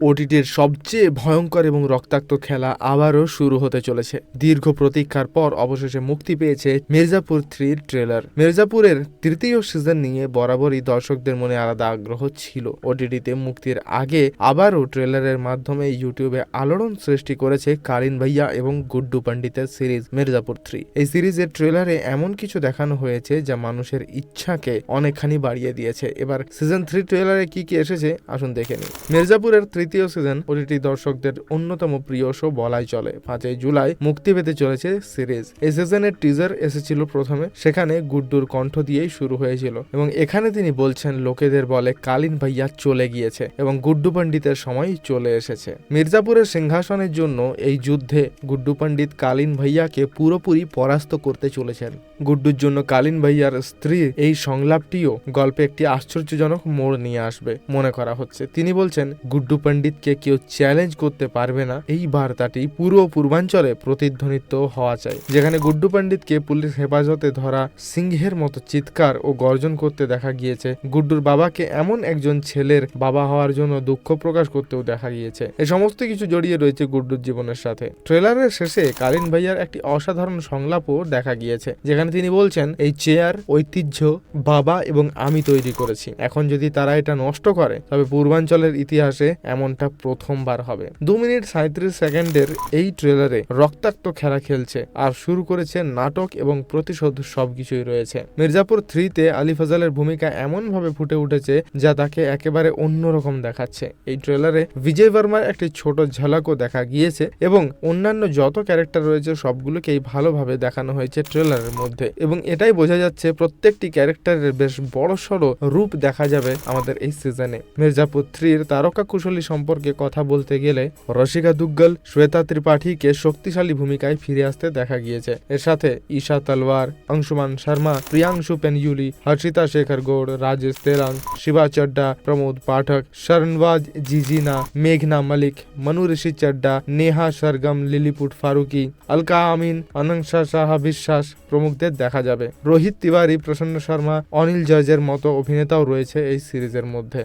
ওটিটির সবচেয়ে ভয়ঙ্কর এবং রক্তাক্ত খেলা আবারও শুরু হতে চলেছে। দীর্ঘ প্রতীক্ষার পর অবশেষে মুক্তি পেয়েছে মির্জাপুর থ্রির ট্রেলার। মির্জাপুরের তৃতীয় সিজন নিয়ে বরাবরই দর্শকদের মনে আলাদা আগ্রহ ছিল। ওটিটিতে মুক্তির আগে আবারও ট্রেলারের মাধ্যমে ইউটিউবে আলোড়ন সৃষ্টি করেছে কালিন ভাইয়া এবং গুড্ডু পণ্ডিতের সিরিজ মির্জাপুর থ্রি। এই সিরিজের ট্রেলারে এমন কিছু দেখানো হয়েছে যা মানুষের ইচ্ছাকে অনেকখানি বাড়িয়ে দিয়েছে। এবার সিজন থ্রি ট্রেলারে কি কি এসেছে আসুন দেখে নিই। মির্জাপুরের তৃতীয় সিজন ওটিটি দর্শকদের অন্যতম প্রিয় শো বলাই চলে। পাঁচই জুলাই মুক্তি পেতে চলেছে সিরিজ এই সিজনের টিজার এসেছিল প্রথমে, সেখানে গুড্ডুর কণ্ঠ দিয়েই শুরু হয়েছিল এবং এখানে তিনি বলছেন, লোকেদের বলে কালিন ভাইয়া চলে গিয়েছে এবং গুড্ডু পণ্ডিতের সময় চলে এসেছে। মির্জাপুরের সিংহাসনের জন্য এই যুদ্ধে গুড্ডু পণ্ডিত কালিন ভাইয়াকে পুরোপুরি পরাস্ত করতে চলেছেন। গুড্ডুর জন্য কালিন ভাইয়ার স্ত্রীর এই সংলাপটিও গল্পে একটি আশ্চর্যজনক মোড় নিয়ে আসবে মনে করা হচ্ছে। তিনি বলছেন, গুড্ডু পণ্ডিতকে কেউ চ্যালেঞ্জ করতে পারবে না। এই বার্তাটি পুরো পূর্বাঞ্চলে প্রতিধ্বনিত হওয়া চাই, যেখানে গুড্ডু পণ্ডিতকে পুলিশ হেফাজতে ধরা, সিংহের মতো চিৎকার ও গর্জন করতে দেখা গিয়েছে। গুড্ডুর বাবাকে এমন একজন ছেলের বাবা হওয়ার জন্য দুঃখ প্রকাশ করতেও দেখা গিয়েছে। এ সমস্ত কিছু জড়িয়ে রয়েছে গুড্ডুর জীবনের সাথে। ট্রেলারের শেষে কালিন ভাইয়ার একটি অসাধারণ সংলাপও দেখা গিয়েছে, যেখানে তিনি বলছেন, এই চেয়ার, ঐতিহ্য, বাবা এবং আমি তৈরি করেছি। এখন যদি তারা এটা নষ্ট করে, তবে পূর্বাঞ্চলের ইতিহাসে এমনটা প্রথমবার হবে। দু মিনিট সাঁত্রিশ সেকেন্ডের এই ট্রেলারে রক্তাক্ত খেলা খেলছে আর শুরু করেছে নাটক এবং প্রতিশোধ সবকিছুই রয়েছে। মির্জাপুর থ্রিতে আলী ফাজালের ভূমিকা এমনভাবে ফুটে উঠেছে যা তাকে একেবারে অন্যরকম দেখাচ্ছে। এই ট্রেলারে বিজয় বর্মার একটি ছোট ঝলকও দেখা গিয়েছে এবং অন্যান্য যত ক্যারেক্টার রয়েছে সবগুলোকেই ভালোভাবে দেখানো হয়েছে ট্রেলারের মধ্যে। এবং এটাই বোঝা যাচ্ছে প্রত্যেকটি ক্যারেক্টারের বেশ বড় সড়ো রূপ দেখা যাবে আমাদের এই সিজনে। মির্জাপুর থ্রির তারকা কুশলী সম্পর্কে কথা বলতে গেলে রসিকা দুগ্গল শ্বেতা ত্রিপাঠীকে শক্তিশালী ভূমিকায় ফিরে আসতে দেখা গিয়েছে। এর সাথে ঈশা তলওয়ার অংশুমান শর্মা, প্রিয়াংশু পেনইউলি হর্ষিতা শেখর গৌড়, রাজেশ তেরাং, শিবা চড্ডা, প্রমোদ পাঠক শরণওয়াজ জিজিনা, মেঘনা মালিক, মনু ঋষি চড্ডা, নেহা সরগম, লিলিপুট ফারুকি, আলকা আমিন অনংসা সাহা বিশ্বাস প্রমুখদের দেখা যাবে। রোহিত তিওয়ারি, প্রসন্ন শর্মা, অনিল জর্জের মতো অভিনেতাও রয়েছে এই সিরিজের মধ্যে।